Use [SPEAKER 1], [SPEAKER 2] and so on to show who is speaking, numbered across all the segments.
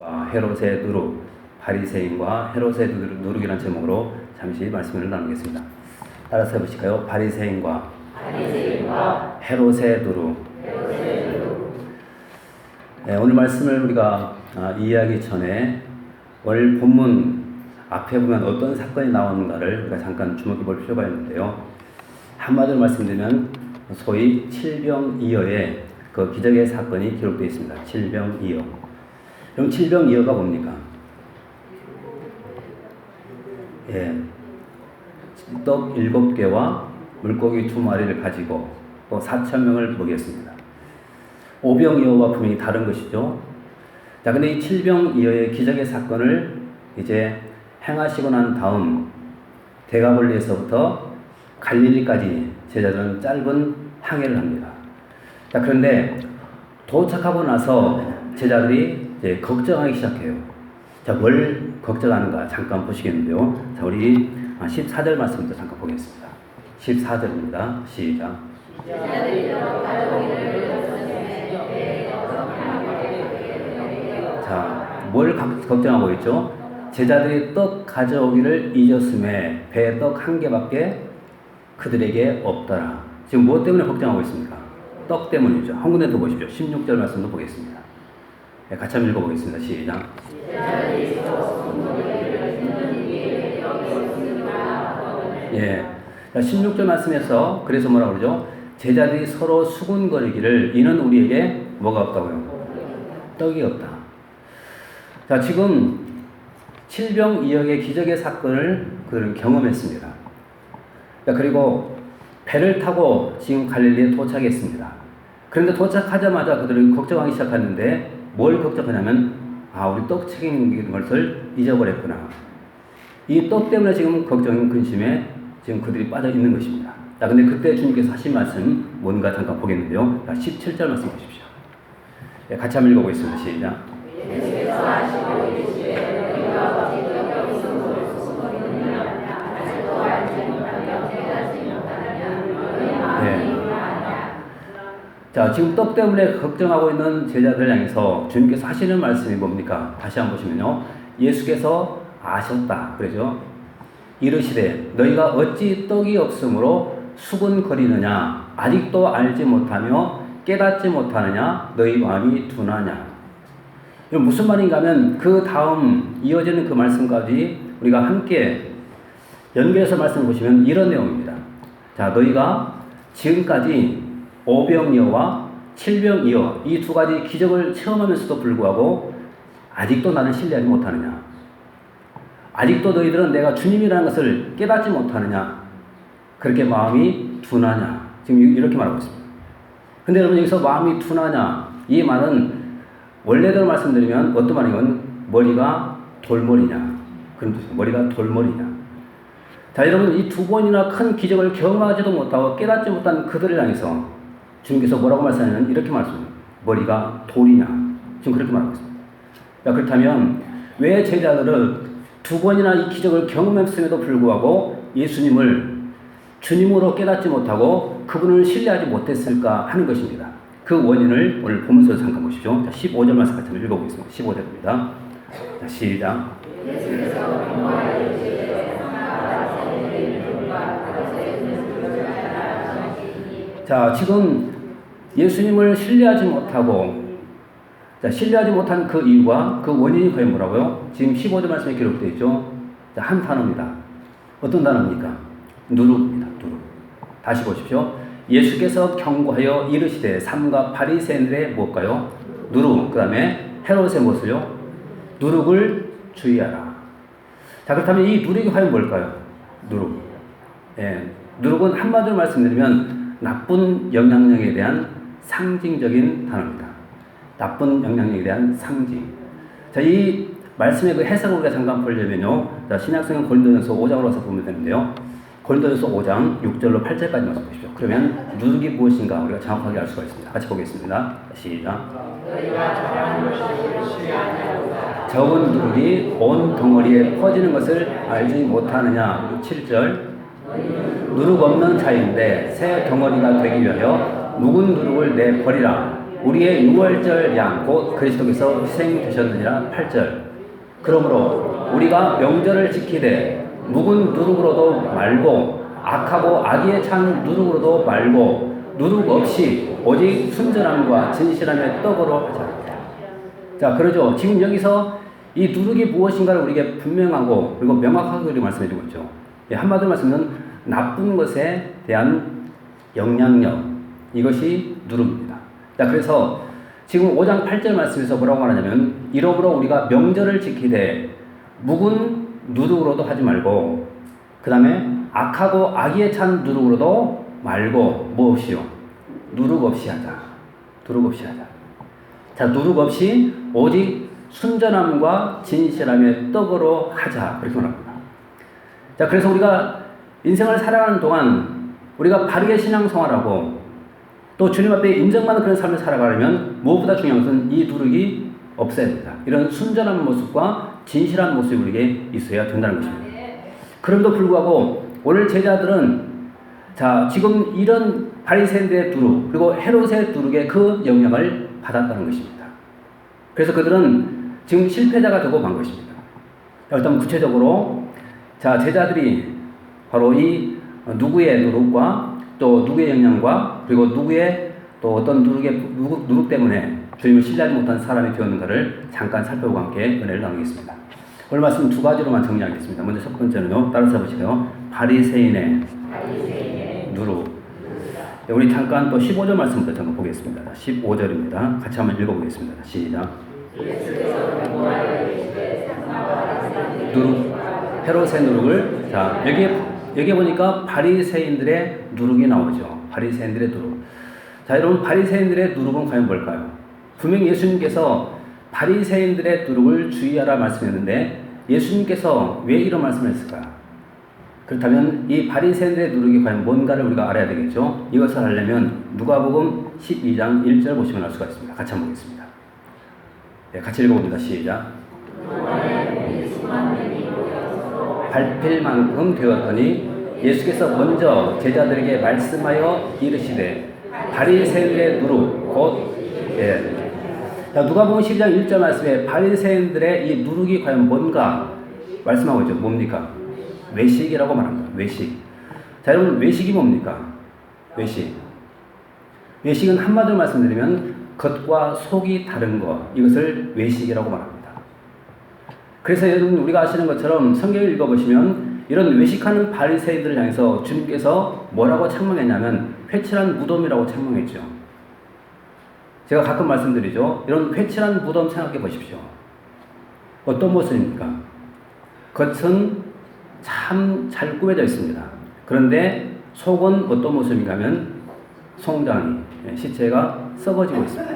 [SPEAKER 1] 아, 헤롯의 누룩, 바리새인과 헤롯의 누룩- 누룩이라는 제목으로 잠시 말씀을 나누겠습니다. 따라서 해보실까요? 바리새인과 헤롯의 누룩. 네, 오늘 말씀을 우리가 아, 이해하기 전에 오늘 본문 앞에 보면 어떤 사건이 나오는가를 우리가 잠깐 주목해 볼 필요가 있는데요. 한마디로 말씀드리면 소위 칠병이어의 그 기적의 사건이 기록되어 있습니다. 칠병이어. 그럼 칠병이어가 뭡니까? 예. 떡 일곱 개와 물고기 두 마리를 가지고 또 사천 명을 먹였습니다. 오병이어와 분명히 다른 것이죠. 자, 근데 이 칠병이어의 기적의 사건을 이제 행하시고 난 다음 대가벌리에서부터 갈릴리까지 제자들은 짧은 항해를 합니다. 자, 그런데 도착하고 나서 제자들이 이제 걱정하기 시작해요. 자, 뭘 걱정하는가 잠깐 보시겠는데요. 자, 우리 14절 말씀부터 잠깐 보겠습니다. 14절입니다. 시작. 자, 뭘 각- 걱정하고 있죠? 제자들이 떡 가져오기를 잊었음에 배에 떡 한 개밖에 그들에게 없더라. 지금 무엇 때문에 걱정하고 있습니까? 떡 때문이죠. 한 군데 더 보십시오. 16절 말씀도 보겠습니다. 네, 같이 한번 읽어보겠습니다. 시작. 예. 자, 16절 말씀에서 그래서 뭐라 그러죠? 제자들이 서로 수군거리기를 이는 우리에게 뭐가 없다고요? 떡이 없다. 자, 지금 칠병이역의 기적의 사건을 그들은 경험했습니다. 자, 그리고 배를 타고 지금 갈릴리에 도착했습니다. 그런데 도착하자마자 그들은 걱정하기 시작했는데 뭘 걱정하냐면 아, 우리 떡 책임진 것을 잊어버렸구나. 이 떡 때문에 지금 걱정, 근심에 지금 그들이 빠져 있는 것입니다. 자, 근데 그때 주님께서 하신 말씀 뭔가 잠깐 보겠는데요. 자, 17절 말씀 보십시오. 예, 같이 한번 읽어보겠습니다. 시작. 자, 지금 떡 때문에 걱정하고 있는 제자들 향해서 주님께서 하시는 말씀이 뭡니까? 다시 한번 보시면요. 예수께서 아셨다. 그러죠? 이르시되 너희가 어찌 떡이 없으므로 수군거리느냐 아직도 알지 못하며 깨닫지 못하느냐 너희 마음이 둔하냐 이건 무슨 말인가 하면 그 다음 이어지는 그 말씀까지 우리가 함께 연결해서 말씀 보시면 이런 내용입니다. 자, 너희가 지금까지 오병이어와 칠병이어 이 두 가지 기적을 체험하면서도 불구하고 아직도 나를 신뢰하지 못하느냐? 아직도 너희들은 내가 주님이라는 것을 깨닫지 못하느냐? 그렇게 마음이 둔하냐? 지금 이렇게 말하고 있습니다. 근데 여러분 여기서 마음이 둔하냐? 이 말은 원래대로 말씀드리면 어떤 말이건 머리가 돌머리냐? 그런 뜻이에요. 머리가 돌머리냐? 자, 여러분 이 두 번이나 큰 기적을 경험하지도 못하고 깨닫지 못한 그들을 향해서 주님께서 뭐라고 말씀하냐면 이렇게 말씀합니다. 머리가 돌이냐? 지금 그렇게 말하고 있습니다. 자, 그렇다면 왜 제자들은 두 번이나 이 기적을 경험했음에도 불구하고 예수님을 주님으로 깨닫지 못하고 그분을 신뢰하지 못했을까 하는 것입니다. 그 원인을 오늘 보면서 잠깐 보시죠. 자, 15절 말씀 같이 읽어보겠습니다. 15절입니다. 자, 시작. 자, 지금 예수님을 신뢰하지 못하고 자, 신뢰하지 못한 그 이유와 그 원인이 과연 뭐라고요? 지금 15절 말씀에 기록되어 있죠. 자, 한 단어입니다. 어떤 단어입니까? 누룩입니다. 누룩. 다시 보십시오. 예수께서 경고하여 이르시되 삼가 바리새인들의 무엇가요? 누룩. 그 다음에 헤롯의 무엇을요? 누룩을 주의하라. 자, 그렇다면 이 누룩이 과연 뭘까요? 누룩. 예. 누룩은 한마디로 말씀드리면 나쁜 영향력에 대한 상징적인 단어입니다. 나쁜 영향력에 대한 상징. 자, 이 말씀의 그 해석을 우리가 잠깐 보려면요. 자, 신약성경 고린도전서 5장으로 와서 보면 되는데요. 고린도전서 5장 6절로 8절까지 말씀 보십시오. 그러면 누룩이 무엇인가 우리가 정확하게 알 수가 있습니다. 같이 보겠습니다. 시작. 적은 누룩이 온 덩어리에 퍼지는 것을 알지 못하느냐. 7절. 누룩 없는 자인데 새 덩어리가 되기 위하여 묵은 누룩을 내 버리라. 우리의 유월절 양 곧 그리스도께서 희생되셨느니라 8절 그러므로 우리가 명절을 지키되 묵은 누룩으로도 말고 악하고 악의에 찬 누룩으로도 말고 누룩 없이 오직 순전함과 진실함의 떡으로 하자. 자, 그러죠. 지금 여기서 이 누룩이 무엇인가를 우리에게 분명하고 그리고 명확하게 말씀해 주고 있죠. 예, 한마디로 말씀은 나쁜 것에 대한 영향력 이것이 누룩입니다. 자, 그래서 지금 5장 8절 말씀에서 뭐라고 말하냐면 이러므로 우리가 명절을 지키되 묵은 누룩으로도 하지 말고 그 다음에 악하고 악의에 찬 누룩으로도 말고 뭐 없이요? 누룩 없이 하자. 누룩 없이 하자. 자, 누룩 없이 오직 순전함과 진실함의 떡으로 하자. 그렇게 말합니다. 자, 그래서 우리가 인생을 살아가는 동안 우리가 바르게 신앙생활하고 또 주님 앞에 인정받는 그런 삶을 살아가려면 무엇보다 중요한 것은 이 누룩이 없어야 됩니다. 이런 순전한 모습과 진실한 모습이 우리에게 있어야 된다는 것입니다. 그럼에도 불구하고 오늘 제자들은 자 지금 이런 바리새인들의 두룩 그리고 헤롯의 두룩의 그 영향을 받았다는 것입니다. 그래서 그들은 지금 실패자가 되고 만 것입니다. 일단 구체적으로 자 제자들이 바로 이 누구의 누룩과 또 누구의 영향과 그리고 누구의 또 어떤 누룩의 누룩, 누룩 때문에 주님을 신뢰하지 못한 사람이 되었는가를 잠깐 살펴보고 함께 은혜를 나누겠습니다. 오늘 말씀 두 가지로만 정리하겠습니다. 먼저 첫 번째는요. 따라서 보시세요. 바리새인의 누룩. 네, 우리 잠깐 또 15절 말씀부터 잠깐 보겠습니다. 15절입니다. 같이 한번 읽어보겠습니다. 시작. 누룩, 헤롯의 누룩을 자 여기에 여기 보니까 바리새인들의 누룩이 나오죠. 바리새인들의 누룩. 자 여러분 바리새인들의 누룩은 과연 뭘까요? 분명 예수님께서 바리새인들의 누룩을 주의하라 말씀했는데 예수님께서 왜 이런 말씀을 했을까? 그렇다면 이 바리새인들의 누룩이 과연 뭔가를 우리가 알아야 되겠죠. 이것을 하려면 누가복음 12장 1절 보시면 알 수가 있습니다. 같이 한번 보겠습니다. 네, 같이 읽어봅니다. 시작. 밟힐 만큼 되었더니 예수께서 먼저 제자들에게 말씀하여 이르시되 바리새인들의 누룩 곧 예. 자, 누가복음 12장 1절 말씀에 바리새인들의 이 누룩이 과연 뭔가 말씀하고 있죠. 뭡니까? 외식이라고 말합니다. 외식. 자, 여러분 외식이 뭡니까? 외식. 외식은 한마디로 말씀드리면 겉과 속이 다른 것 이것을 외식이라고 말합니다. 그래서 여러분 우리가 아시는 것처럼 성경을 읽어보시면 이런 외식하는 바리새인들을 향해서 주님께서 뭐라고 책망했냐면 회칠한 무덤이라고 책망했죠. 제가 가끔 말씀드리죠. 이런 회칠한 무덤 생각해 보십시오. 어떤 모습입니까? 겉은 참 잘 꾸며져 있습니다. 그런데 속은 어떤 모습인가 하면 송장이, 예, 시체가 썩어지고 있습니다.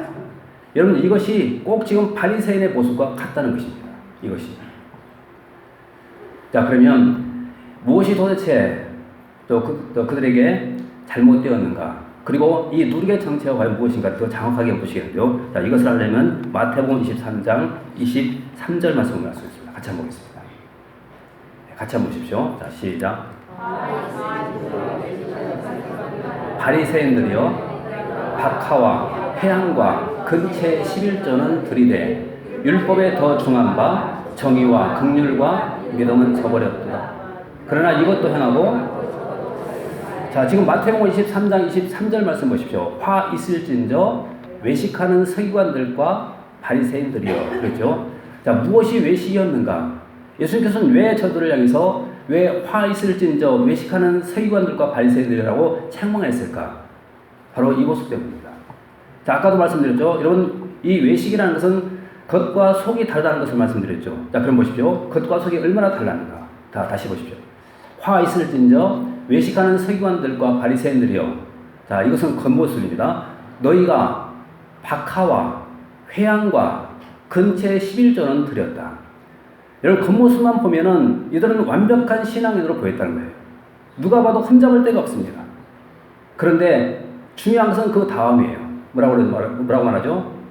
[SPEAKER 1] 여러분 이것이 꼭 지금 바리새인의 모습과 같다는 것입니다. 이것이. 자 그러면 무엇이 도대체 또, 그, 또 그들에게 잘못되었는가? 그리고 이 누룩의 정체가 과연 무엇인가 더 정확하게 보시겠는데요. 자 이것을 하려면 마태복음 23장 23절 말씀을 말씀했습니다. 같이 한번 보겠습니다. 네, 같이 한번 보십시오. 자 시작. 바리새인들이여 박하와 회양과 근체 11조는 들이대 율법에 더 중한 바 정의와 극률과 믿음은 저버렸다. 그러나 이것도 행하고 자 지금 마태복음 23장 23절 말씀 보십시오. 화 있을진저 외식하는 서기관들과 바리새인들이요. 그렇죠? 자 무엇이 외식이었는가? 예수님께서는 왜 저들을 향해서 왜 화 있을진저 외식하는 서기관들과 바리새인들이라고 책망했을까? 바로 이 모습 때문입니다. 자 아까도 말씀드렸죠. 여러분 이 외식이라는 것은 겉과 속이 다르다는 것을 말씀드렸죠. 자, 그럼 보십시오. 겉과 속이 얼마나 달랐는가. 다, 다시 보십시오. 화 있을진저 외식하는 서기관들과 바리새인들이여. 자, 이것은 겉모습입니다. 너희가 박하와 회양과 근체 11조는 드렸다. 여러분, 겉모습만 보면은 이들은 완벽한 신앙인으로 보였다는 거예요. 누가 봐도 흠잡을 데가 없습니다. 그런데 중요한 것은 그 다음이에요. 뭐라고, 뭐라고 말하죠?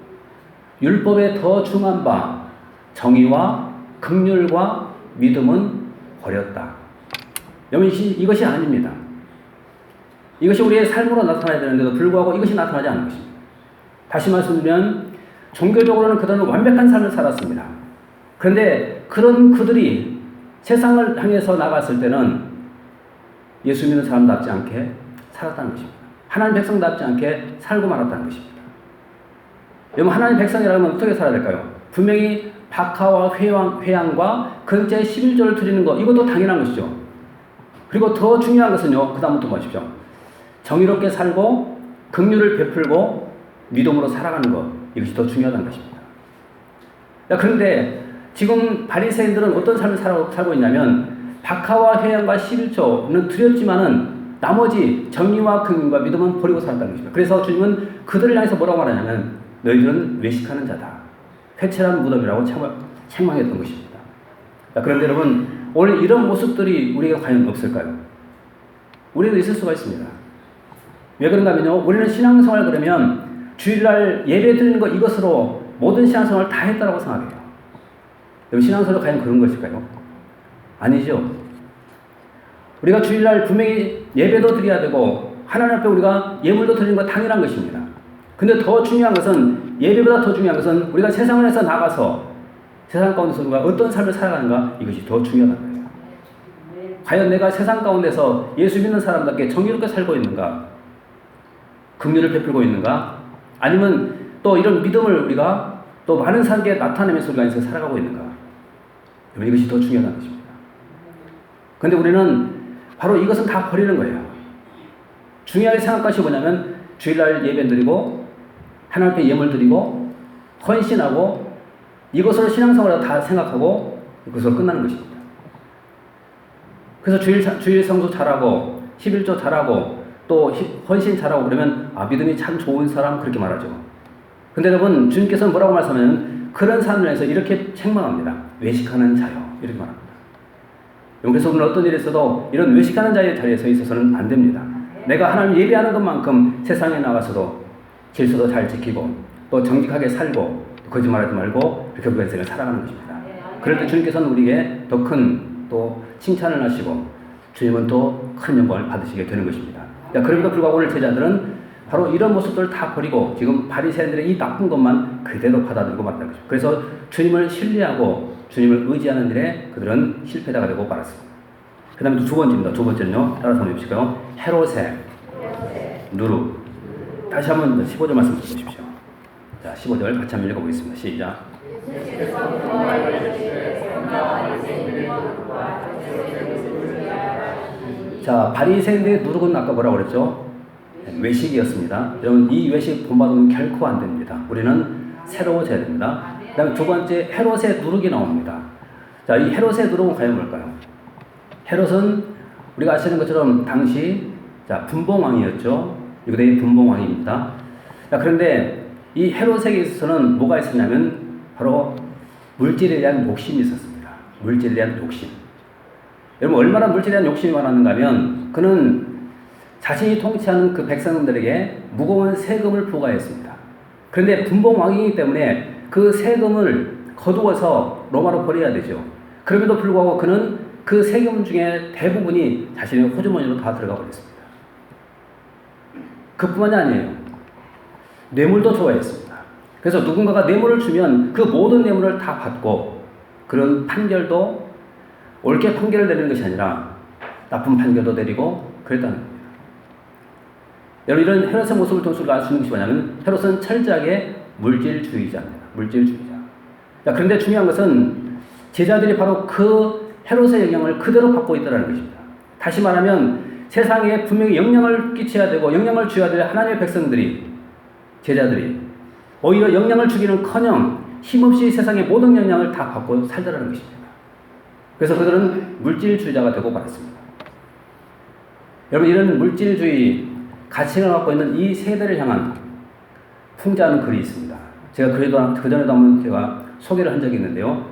[SPEAKER 1] 율법에 더 중한 바 정의와 극률과 믿음은 버렸다. 여러분 이것이 아닙니다. 이것이 우리의 삶으로 나타나야 되는데도 불구하고 이것이 나타나지 않는 것입니다. 다시 말씀드리면 종교적으로는 그들은 완벽한 삶을 살았습니다. 그런데 그런 그들이 세상을 향해서 나갔을 때는 예수 믿는 사람답지 않게 살았다는 것입니다. 하나님 백성답지 않게 살고 말았다는 것입니다. 여러분 하나님 백성이라면 어떻게 살아야 될까요? 분명히 박하와 회양, 회양과 근처에 11조를 드리는 것 이것도 당연한 것이죠. 그리고 더 중요한 것은요. 그 다음부터 보십시오. 정의롭게 살고 긍휼을 베풀고 믿음으로 살아가는 것 이것이 더 중요하다는 것입니다. 그런데 지금 바리새인들은 어떤 삶을 살고 있냐면 박하와 회양과 11조는 드렸지만은 나머지 정의와 긍휼과 믿음은 버리고 살았다는 것입니다. 그래서 주님은 그들을 향해서 뭐라고 말하냐면 너희들은 외식하는 자다. 회칠한 무덤이라고 책망했던 것입니다. 그런데 여러분 오늘 이런 모습들이 우리가 과연 없을까요? 우리도 있을 수가 있습니다. 왜 그런가 하면요. 우리는 신앙생활 그러면 주일날 예배 드리는 것 이것으로 모든 신앙생활을 다 했다고 생각해요. 여러분 신앙생활 과연 그런 것일까요? 아니죠. 우리가 주일날 분명히 예배도 드려야 되고 하나님 앞에 우리가 예물도 드리는 것 당연한 것입니다. 근데 더 중요한 것은 예배보다 더 중요한 것은 우리가 세상에서 나가서 세상 가운데서 우리가 어떤 삶을 살아가는가 이것이 더 중요하다는 거예요. 과연 내가 세상 가운데서 예수 믿는 사람답게 정의롭게 살고 있는가? 긍휼을 베풀고 있는가? 아니면 또 이런 믿음을 우리가 또 많은 사람에게 나타내면서 우리가 인생 살아가고 있는가? 이것이 더 중요한 것입니다. 그런데 우리는 바로 이것은 다 버리는 거예요. 중요하게 생각할 것이 뭐냐면 주일날 예배 드리고 하나님 앞에 예물 드리고 헌신하고 이것으로 신앙생활을 다 생각하고 그것으로 끝나는 것입니다. 그래서 주일, 주일 성수 잘하고 11조 잘하고 또 헌신 잘하고 그러면 아 믿음이 참 좋은 사람 그렇게 말하죠. 근데 여러분 주님께서는 뭐라고 말씀하면 그런 사람을 위해서 이렇게 책망합니다. 외식하는 자요 이렇게 말합니다. 여기서 우리는 어떤 일이 있어도 이런 외식하는 자의 자리에 서 있어서는 안 됩니다. 내가 하나님 예배하는 것만큼 세상에 나가서도 질서도 잘 지키고 또 정직하게 살고 거짓말하지 말고 그렇게 우리가 인생을 살아가는 것입니다. 그럴 때 주님께서는 우리에게 더 큰 또 칭찬을 하시고 주님은 또 큰 영광을 받으시게 되는 것입니다. 그럼에도 불구하고 오늘 제자들은 바로 이런 모습들을 다 버리고 지금 바리새인들의 이 나쁜 것만 그대로 받아들이고 말았다는 것입니다. 그래서 주님을 신뢰하고 주님을 의지하는 일에 그들은 실패자가 되고 말았습니다. 그 다음에 두 번째입니다. 두 번째는요. 따라서 한번 해보실까요? 헤롯의 누르. 다시 한번 15절 말씀 보십시오. 자, 15절 같이 한번 읽어보겠습니다. 시작. 자, 바리새인들의 누룩은 아까 뭐라고 그랬죠? 외식이었습니다. 여러분, 이 외식 본받으면 결코 안 됩니다. 우리는 새로워져야 됩니다. 그 다음에 두 번째, 헤롯의 누룩이 나옵니다. 자, 이 헤롯의 누룩은 과연 뭘까요? 헤롯은 우리가 아시는 것처럼 당시 자, 분봉왕이었죠. 유대의 분봉왕입니다. 자, 그런데 이 헤롯에게 있어서는 뭐가 있었냐면 바로 물질에 대한 욕심이 있었습니다. 물질에 대한 욕심. 여러분 얼마나 물질에 대한 욕심이 많았는가 하면 그는 자신이 통치하는 그 백성들에게 무거운 세금을 부과했습니다. 그런데 분봉왕이기 때문에 그 세금을 거두어서 로마로 버려야 되죠. 그럼에도 불구하고 그는 그 세금 중에 대부분이 자신의 호주머니로 다 들어가 버렸습니다. 그뿐만이 아니에요. 뇌물도 좋아했습니다. 그래서 누군가가 뇌물을 주면 그 모든 뇌물을 다 받고 그런 판결도 옳게 판결을 내리는 것이 아니라 나쁜 판결도 내리고 그랬다는 겁니다. 여러분 이런 헤롯의 모습을 통해서 알수 있는 것이 뭐냐면 헤롯은 철저하게 물질주의자입니다. 물질주의자. 자, 그런데 중요한 것은 제자들이 바로 그 헤롯의 영향을 그대로 받고 있다는 것입니다. 다시 말하면 세상에 분명히 영향을 끼쳐야 되고 영향을 줘야 될 하나님의 백성들이 제자들이 오히려 영향을 주기는커녕 힘없이 세상의 모든 영향을 다 받고 살더라는 것입니다. 그래서 그들은 물질주의자가 되고 말았습니다. 여러분 이런 물질주의 가치를 갖고 있는 이 세대를 향한 풍자하는 글이 있습니다. 제가 그래도 그전에도 한번 제가 소개를 한 적이 있는데요.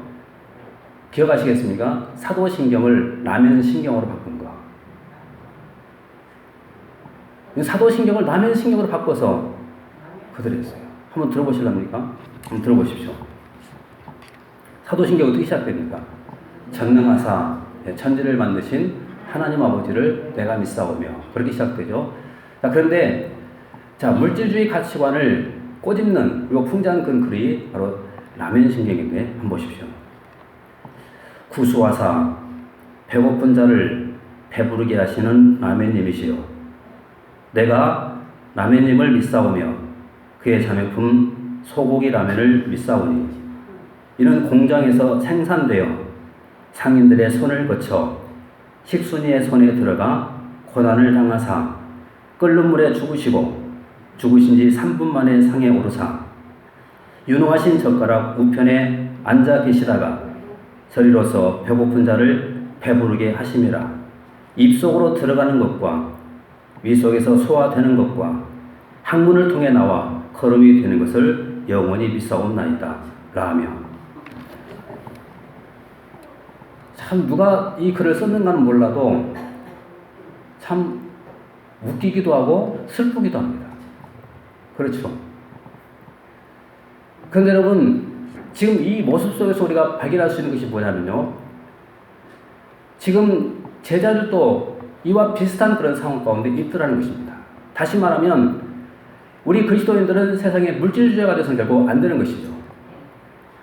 [SPEAKER 1] 기억하시겠습니까? 사도신경을 라면 신경으로 바꾼 거. 사도신경을 라면신경으로 바꿔서 그들이 했어요. 한번 들어보실랍니까? 한번 들어보십시오. 사도신경 어떻게 시작됩니까? 전능하사 천지를 만드신 하나님 아버지를 내가 믿사오며 그렇게 시작되죠. 자, 그런데 자, 물질주의 가치관을 꼬집는 그리고 풍자한 그 글이 바로 라멘 신경인데 한번 보십시오. 구수하사 배고픈 자를 배부르게 하시는 라멘님이시여 내가 라멘님을 믿사오며 그의 자매품 소고기 라멘을 믿사오니 이는 공장에서 생산되어 상인들의 손을 거쳐 식순이의 손에 들어가 고난을 당하사 끓는 물에 죽으시고 죽으신 지 3분 만에 상에 오르사 유능하신 젓가락 우편에 앉아 계시다가 저리로서 배고픈 자를 배부르게 하심이라 입속으로 들어가는 것과 위 속에서 소화되는 것과 항문을 통해 나와 걸음이 되는 것을 영원히 믿사옵나이다 라며 참 누가 이 글을 썼는가는 몰라도 참 웃기기도 하고 슬프기도 합니다. 그렇죠. 그런데 여러분 지금 이 모습 속에서 우리가 발견할 수 있는 것이 뭐냐면요. 지금 제자들도 이와 비슷한 그런 상황 가운데 있더라는 것입니다. 다시 말하면 우리 그리스도인들은 세상에 물질주의자가 돼서는 결국 안 되는 것이죠.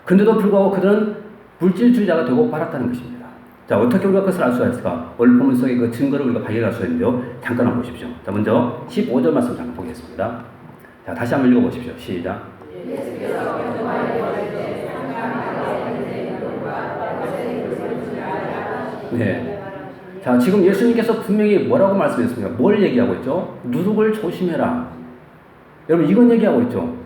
[SPEAKER 1] 근데도 불구하고 그들은 물질주의자가 되고 말았다는 것입니다. 자, 어떻게 우리가 그것을 알 수가 있을까? 오늘 본문 속의 그 증거를 우리가 발견할 수 있는데요. 잠깐 한번 보십시오. 자, 먼저 15절 말씀 잠깐 보겠습니다. 자, 다시 한번 읽어보십시오. 시작. 네. 자, 지금 예수님께서 분명히 뭐라고 말씀했습니까? 뭘 얘기하고 있죠? 누룩을 조심해라. 여러분, 이건 얘기하고 있죠.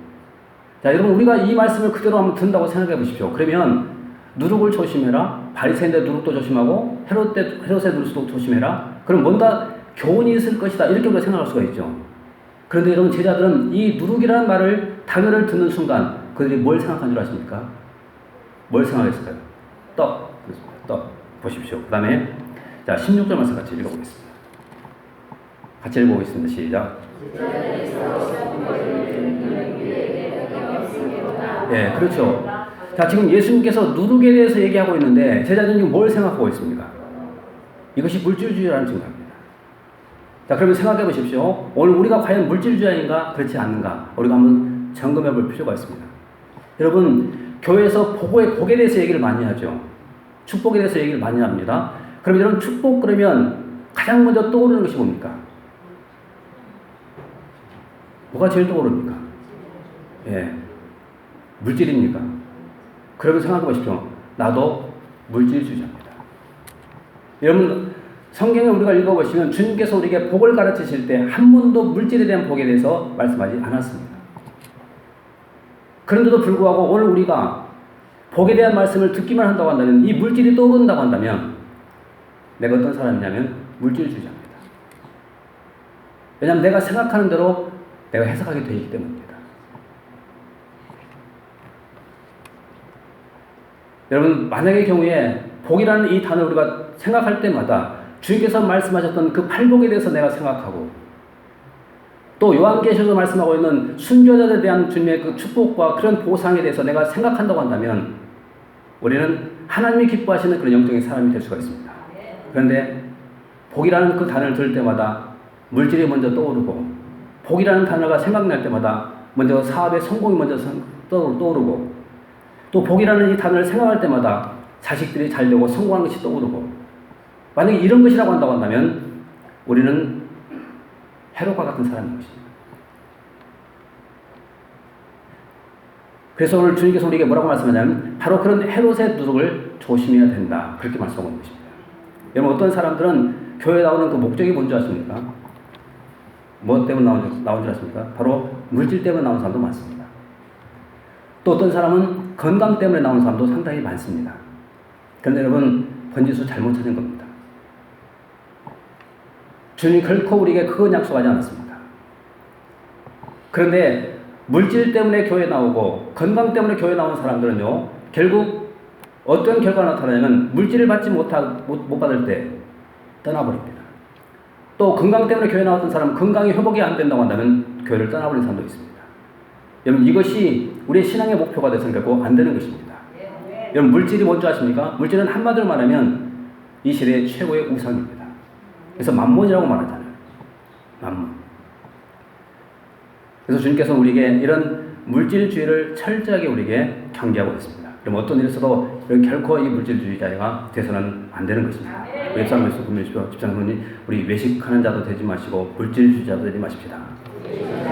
[SPEAKER 1] 자, 여러분, 우리가 이 말씀을 그대로 한번 든다고 생각해 보십시오. 그러면, 누룩을 조심해라. 바리새인의 누룩도 조심하고, 헤롯 때, 헤롯의 누룩도 조심해라. 그럼 뭔가 교훈이 있을 것이다. 이렇게 우리가 생각할 수가 있죠. 그런데 여러분, 제자들은 이 누룩이라는 말을, 단어를 듣는 순간, 그들이 뭘 생각한 줄 아십니까? 뭘 생각했을까요? 떡. 떡. 보십시오. 그 다음에 자 16절 말씀 같이 읽어보겠습니다. 같이 읽어보겠습니다. 시작. 예, 그렇죠. 자, 지금 예수님께서 누룩에 대해서 얘기하고 있는데 제자들은 뭘 생각하고 있습니까? 이것이 물질주의라는 증거입니다. 자, 그러면 생각해 보십시오. 오늘 우리가 과연 물질주의인가 그렇지 않는가 우리가 한번 점검해 볼 필요가 있습니다. 여러분, 교회에서 복에 대해서 얘기를 많이 하죠. 축복에 대해서 얘기를 많이 합니다. 그럼 이런 축복 그러면 가장 먼저 떠오르는 것이 뭡니까? 뭐가 제일 떠오릅니까? 예. 물질입니까? 그러면 생각해 보십시오. 나도 물질주의자입니다. 여러분, 성경에 우리가 읽어보시면 주님께서 우리에게 복을 가르치실 때 한 번도 물질에 대한 복에 대해서 말씀하지 않았습니다. 그런데도 불구하고 오늘 우리가 복에 대한 말씀을 듣기만 한다고 한다면 이 물질이 떠오른다고 한다면 내가 어떤 사람이냐면 물질주의자입니다. 왜냐하면 내가 생각하는 대로 내가 해석하게 되어 있기 때문입니다. 여러분 만약의 경우에 복이라는 이 단어를 우리가 생각할 때마다 주님께서 말씀하셨던 그 팔복에 대해서 내가 생각하고 또 요한계시에서 말씀하고 있는 순교자들에 대한 주님의 그 축복과 그런 보상에 대해서 내가 생각한다고 한다면 우리는 하나님이 기뻐하시는 그런 영적인 사람이 될 수가 있습니다. 그런데 복이라는 그 단어를 들을 때마다 물질이 먼저 떠오르고 복이라는 단어가 생각날 때마다 먼저 사업의 성공이 먼저 떠오르고 또 복이라는 이 단어를 생각할 때마다 자식들이 잘 되고 성공하는 것이 떠오르고 만약에 이런 것이라고 한다고 한다면 우리는 헤롯과 같은 사람인 것입니다. 그래서 오늘 주님께서 우리에게 뭐라고 말씀하냐면 바로 그런 헤롯의 누룩을 조심해야 된다. 그렇게 말씀하고 있는 것입니다. 여러분 어떤 사람들은 교회 나오는 그 목적이 뭔지 아십니까? 뭐 때문에 나온, 나온 줄 아십니까? 바로 물질 때문에 나온 사람도 많습니다. 또 어떤 사람은 건강 때문에 나온 사람도 상당히 많습니다. 그런데 여러분 번지수 잘못 찾은 겁니다. 주님이 결코 우리에게 그건 약속하지 않았습니다. 그런데 물질 때문에 교회 나오고 건강 때문에 교회 나온 사람들은요, 결국 어떤 결과가 나타나냐면 물질을 받지 못하, 못, 못 받을 때 떠나버립니다. 또 건강 때문에 교회 나왔던 사람은 건강이 회복이 안 된다고 한다면 교회를 떠나버리는 사람도 있습니다. 여러분 이것이 우리의 신앙의 목표가 돼서는 결국 안 되는 것입니다. 여러분 물질이 뭔지 아십니까? 물질은 한마디로 말하면 이 시대의 최고의 우상입니다. 그래서 만몬이라고 말하잖아요. 만몬. 그래서 주님께서 우리에게 이런 물질주의를 철저하게 우리에게 경계하고 있습니다. 그럼 어떤 있어도 결코 이 물질주의자가 돼서는 안 되는 것입니다. 사람에서 보면 집사님 우리 외식하는 자도 되지 마시고 물질주의자도 되지 마십시다. 예.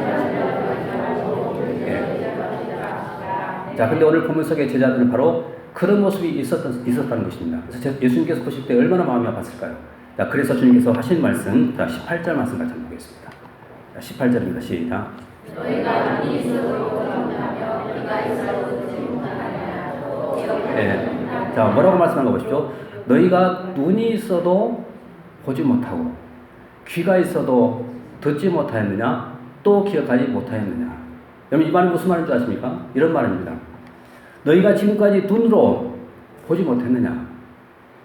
[SPEAKER 1] 자, 근데 오늘 본문 속의 제자들은 바로 그런 모습이 있었던, 있었다는 것입니다. 그래서 예수님께서 보실 때 얼마나 마음이 아팠을까요? 자, 그래서 주님께서 하신 말씀, 자, 18절 말씀 같이 한번 보겠습니다. 자, 18절입니다. 시작.
[SPEAKER 2] 너희가 있어도 못하며 귀가 있어도 듣지 못하느냐
[SPEAKER 1] 예. 자, 뭐라고 말씀한 거 보십시오. 너희가 눈이 있어도 보지 못하고, 귀가 있어도 듣지 못하였느냐, 또 기억하지 못하였느냐. 여러분, 이 말은 무슨 말인 줄 아십니까? 이런 말입니다. 너희가 지금까지 눈으로 보지 못했느냐?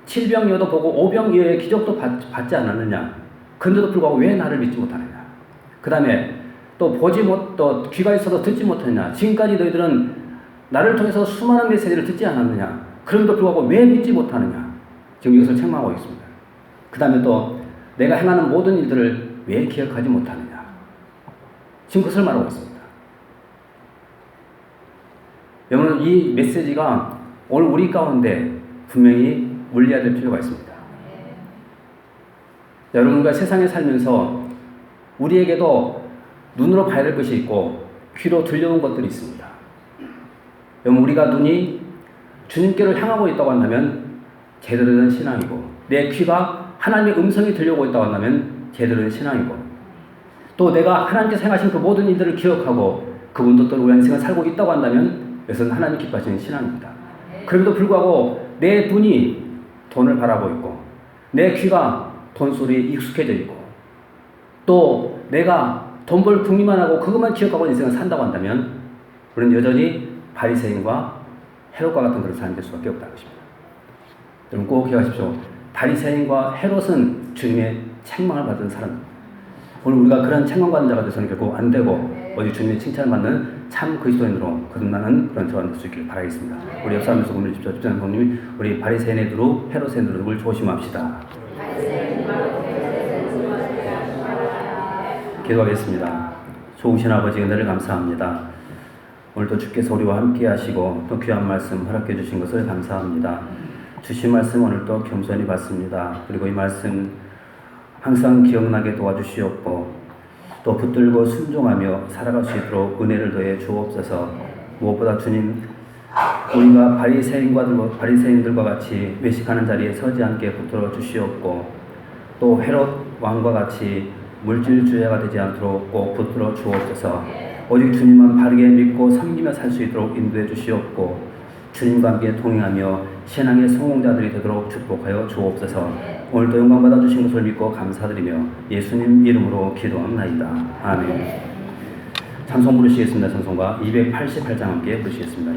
[SPEAKER 1] 칠병여도 보고 오병 이어의 기적도 받, 받지 않았느냐? 근데도 불구하고 왜 나를 믿지 못하느냐? 그 다음에 또 보지 못, 또 귀가 있어도 듣지 못했느냐? 지금까지 너희들은 나를 통해서 수많은 메시지를 듣지 않았느냐? 그럼에도 불구하고 왜 믿지 못하느냐? 지금 이것을 책망하고 있습니다. 그 다음에 또 내가 행하는 모든 일들을 왜 기억하지 못하느냐? 지금 그것을 말하고 있습니다. 여러분, 이 메시지가 오늘 우리 가운데 분명히 물리해야 될 필요가 있습니다. 여러분과 세상에 살면서 우리에게도 눈으로 봐야 될 것이 있고 귀로 들려온 것들이 있습니다. 여러분, 우리가 눈이 주님께로 향하고 있다고 한다면 제대로 된 신앙이고 내 귀가 하나님의 음성이 들려오고 있다고 한다면 제대로 된 신앙이고 또 내가 하나님께서 행하신 그 모든 일들을 기억하고 그분 뜻대로 우리 인생을 살고 있다고 한다면 이것은 하나님 기뻐하시는 신앙입니다. 그럼에도 불구하고 내 눈이 돈을 바라보고 있고 내 귀가 돈 소리에 익숙해져 있고 또 내가 돈벌 궁리만 하고 그것만 기억하고 인생을 산다고 한다면 우리는 여전히 바리새인과 헤롯과 같은 그런 사람이 될 수밖에 없다는 것입니다. 여러분 꼭 기억하십시오. 바리새인과 헤롯은 주님의 책망을 받은 사람입니다. 오늘 우리가 그런 책망받는 자가 되서는 결국 안 되고 어디 주님의 칭찬받는 참 그리스도인으로 거듭나는 그런 저가 될수 있기를 바라겠습니다. 우리 옆 사람에서 오늘 집사 집사님 성님이 우리 바리새인의 두루 헤롯의 두루를 조심합시다. 기도하겠습니다. 좋으신 아버지 은혜를 감사합니다. 오늘도 주께서 우리와 함께 하시고 또 귀한 말씀 허락해 주신 것을 감사합니다. 주신 말씀 오늘도 겸손히 받습니다. 그리고 이 말씀 항상 기억나게 도와주시옵고 또 붙들고 순종하며 살아갈 수 있도록 은혜를 더해 주옵소서. 무엇보다 주님 우리가 바리새인과 바리새인들과 같이 외식하는 자리에 서지 않게 붙들어 주시옵고 또 헤롯 왕과 같이 물질주의가 되지 않도록 꼭 붙들어 주옵소서. 오직 주님만 바르게 믿고 섬기며 살 수 있도록 인도해 주시옵고 주님과 함께 동행하며 신앙의 성공자들이 되도록 축복하여 주옵소서. 오늘도 영광 받아 주신 것을 믿고 감사드리며 예수님 이름으로 기도합나이다. 아멘. 찬송 부르시겠습니다. 찬송가 288장 함께 부르시겠습니다.